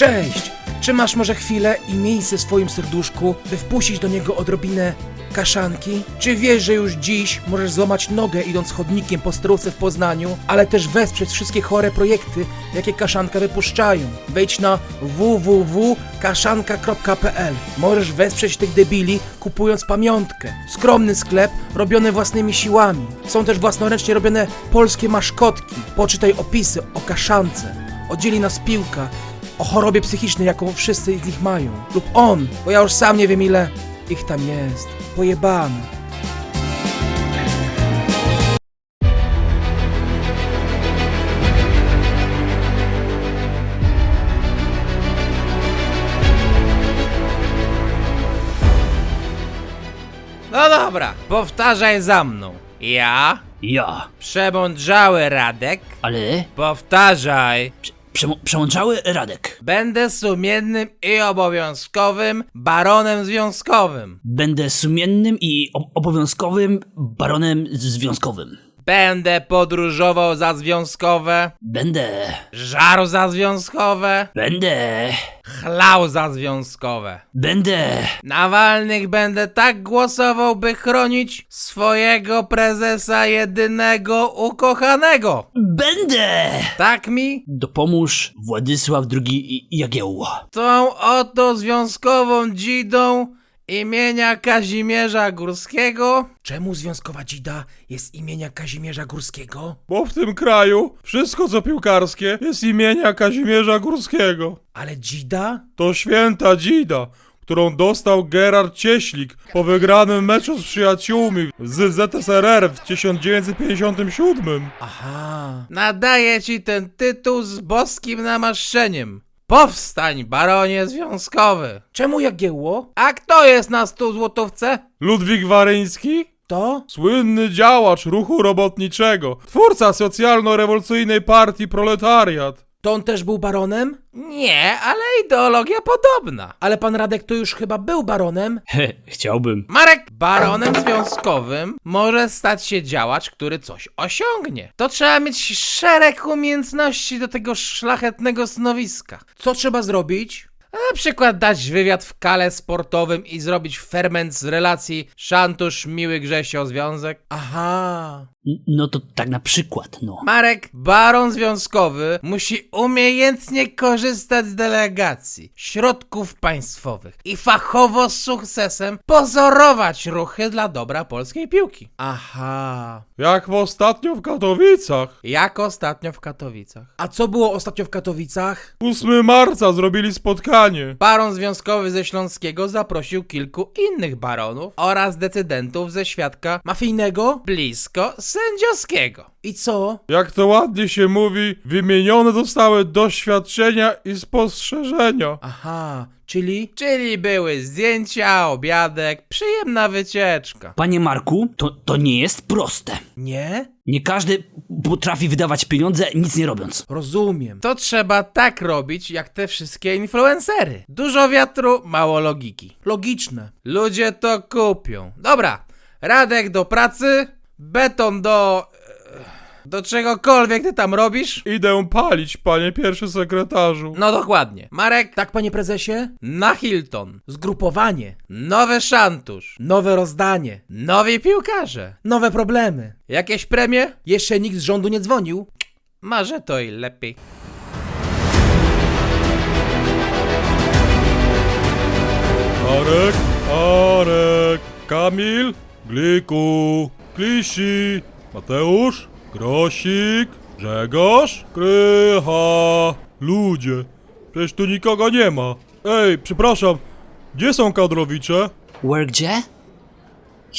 Cześć! Czy masz może chwilę i miejsce w swoim serduszku, by wpuścić do niego odrobinę kaszanki? Czy wiesz, że już dziś możesz złamać nogę idąc chodnikiem po sterówce w Poznaniu, ale też wesprzeć wszystkie chore projekty, jakie kaszanka wypuszczają? Wejdź na www.kaszanka.pl Możesz wesprzeć tych debili kupując pamiątkę. Skromny sklep robiony własnymi siłami. Są też własnoręcznie robione polskie maszkotki. Poczytaj opisy o kaszance. Oddzieli nas piłka o chorobie psychicznej, jaką wszyscy z nich mają. Lub on, bo ja już sam nie wiem ile ich tam jest. Pojebane. No dobra, powtarzaj za mną. Ja, Ja, przemądrzały Radek, ale powtarzaj. prze, przemądrzały Radek. Będę sumiennym i obowiązkowym baronem związkowym. Będę sumiennym i ob- obowiązkowym baronem związkowym. Będę podróżował za związkowe, Będę, żarł za związkowe, będę, chlał za związkowe. będę, Na walnych będę tak głosował, by chronić swojego prezesa jedynego ukochanego. będę! Tak mi? Dopomóż Władysław II Jagiełło. Tą oto związkową dzidą imienia Kazimierza Górskiego Czemu związkowa dzida jest imienia Kazimierza Górskiego? Bo w tym kraju wszystko co piłkarskie jest imienia Kazimierza Górskiego. Ale dzida? To święta dzida, którą dostał Gerard Cieślik po wygranym meczu z przyjaciółmi z ZSRR w 1957. Aha. nadaje ci ten tytuł z boskim namaszczeniem. Powstań, baronie związkowy! Czemu Jagiełło? A kto jest na stu złotówce? Ludwik Waryński? To? Słynny działacz ruchu robotniczego, twórca socjalno-rewolucyjnej partii Proletariat. To on też był baronem? Nie, ale ideologia podobna. Ale pan Radek to już chyba był baronem. He, chciałbym. Marek, baronem związkowym może stać się działacz, który coś osiągnie. To trzeba mieć szereg umiejętności do tego szlachetnego stanowiska. Co trzeba zrobić? Na przykład dać wywiad w kale sportowym i zrobić ferment z relacji szantusz miły Grzesio związek. Aha. No to tak na przykład, no. Marek, baron związkowy, musi umiejętnie korzystać z delegacji, środków państwowych i fachowo z sukcesem pozorować ruchy dla dobra polskiej piłki. Aha. Jak w ostatnio w Katowicach. Jak ostatnio w Katowicach. A co było ostatnio w Katowicach? 8 marca zrobili spotkanie. Baron związkowy ze Śląskiego zaprosił kilku innych baronów oraz decydentów ze świadka Mafijnego? blisko sędziowskiego. I co? Jak to ładnie się mówi, wymienione zostały doświadczenia i spostrzeżenia. Aha. Czyli? Czyli były zdjęcia, obiadek, przyjemna wycieczka. Panie Marku, to, to nie jest proste. Nie? Nie każdy potrafi wydawać pieniądze nic nie robiąc. Rozumiem. To trzeba tak robić, jak te wszystkie influencery. Dużo wiatru, mało logiki. Logiczne. Ludzie to kupią. Dobra, Radek do pracy, beton do... do czegokolwiek ty tam robisz. Idę palić, panie pierwszy sekretarzu. No dokładnie. Marek, Tak, panie prezesie? na Hilton. Zgrupowanie. Nowy szantusz. Nowe rozdanie. Nowi piłkarze. Nowe problemy. Jakieś premie? Jeszcze nikt z rządu nie dzwonił. Może to i lepiej. Arek, Arek, Kamil, Gliku, Klisi, Mateusz, Grosik, Grzegorz, Krycha. Ludzie, przecież tu nikogo nie ma. Ej, przepraszam, gdzie są kadrowicze? Where gdzie?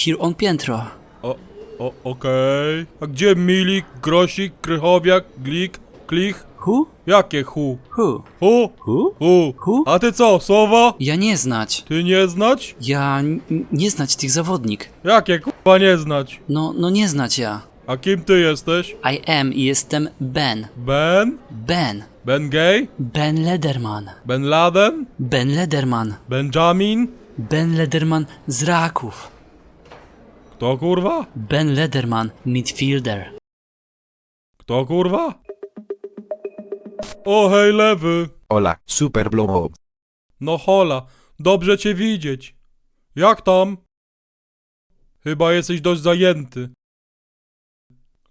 Here on piętro. O, o, okej. A gdzie Milik, Grosik, Krychowiak, Glik, Klich? Who? Jakie hu? Who? Hu? Who? Hu? Hu? A ty co, Sowa? Ja nie znać. Ty nie znać? Ja n- nie znać tych zawodnik. Jakie kurwa nie znać? No, no nie znać ja. A kim ty jesteś? I am i jestem Ben. Ben? Ben. Ben Gay? Ben Lederman. Ben Laden? Ben Lederman. Benjamin? Ben Lederman z Raków. Kto kurwa? Ben Lederman, midfielder. Kto kurwa? O hej lewy! Hola, Super Blowob. No hola, dobrze cię widzieć. Jak tam? Chyba jesteś dość zajęty.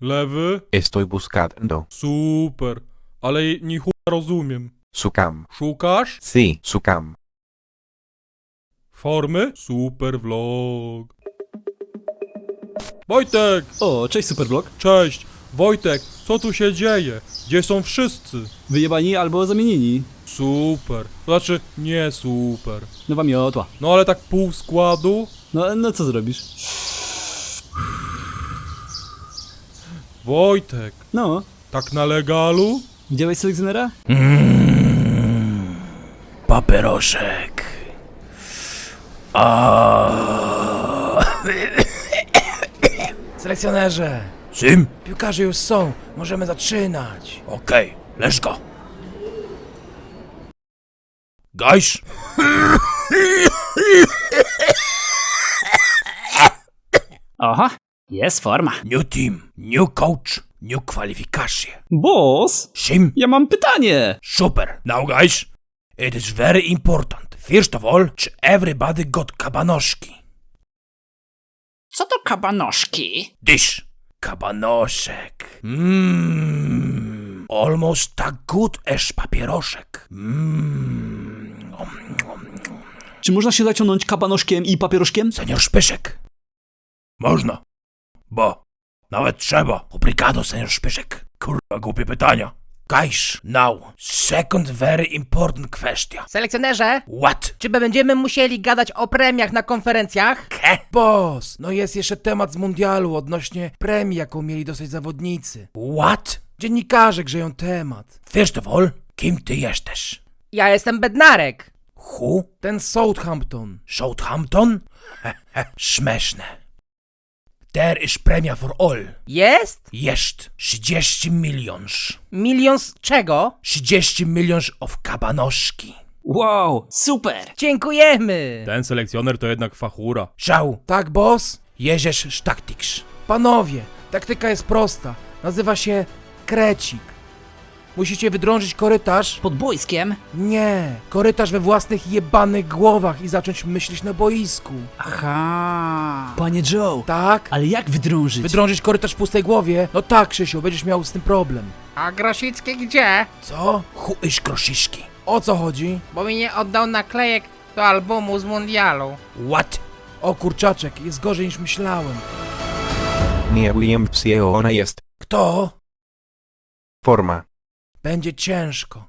Lewy? Estoy buscando. Super, ale ni chuja rozumiem. Sukam. Szukasz? Sí, Sukam. Formy? Super vlog. Wojtek! O, cześć Superblok. Cześć! Wojtek, co tu się dzieje? Gdzie są wszyscy? Wyjebani albo zamienieni. Super. Znaczy, nie super. Nowa miotła. No ale tak pół składu? No, no co zrobisz? Wojtek, No, tak na legalu? widziałeś selekcjonera? Paperoszek. A. Selekcjonerze. Czym? Piłkarze już są. Możemy zaczynać. Okej, let's go. Gajsz. Jest forma. New team, new coach, new kwalifikacje. Boss? Sim, Ja mam pytanie. super. Now guys, it is very important. First of all, czy everybody got kabanoszki? Co to kabanoszki? Dysz. Kabanoszek. Mmm. Almost tak good as papieroszek. Mmm. Czy można się zaciągnąć kabanoszkiem i papieroszkiem? Senior Szpyszek. Można. Bo. Nawet trzeba. Obrigado, senior Szpyszek. Kurwa, głupie pytania. Guys, now, second very important kwestia. Selekcjonerze, What? czy będziemy musieli gadać o premiach na konferencjach? Ke? Boss, no jest jeszcze temat z mundialu odnośnie premii, jaką mieli dostać zawodnicy. What? Dziennikarze grzeją temat. First of all, kim ty jesteś? Ja jestem Bednarek. Who? Ten Southampton. Southampton? Śmieszne. There is premia for all. Jest? Jest 30 milions. Milion z czego? 30 milions of kabanoszki. Wow, super. Dziękujemy. Ten selekcjoner to jednak fachura. Żał. Tak, boss? Jedziesz taktyks. Panowie, taktyka jest prosta. Nazywa się krecik. Musicie wydrążyć korytarz. Pod boiskiem? Nie, korytarz we własnych jebanych głowach i zacząć myśleć na boisku. Aha. Panie Joe. Tak? Ale jak wydrążyć? Wydrążyć korytarz w pustej głowie? No tak, Krzysiu, będziesz miał z tym problem. A Grosicki gdzie? Co? Chuisz krosiszki. O co chodzi? Bo mi nie oddał naklejek do albumu z mundialu. What? O kurczaczek, jest gorzej niż myślałem. Nie wiem, czy ona jest. Kto? Forma. Będzie ciężko.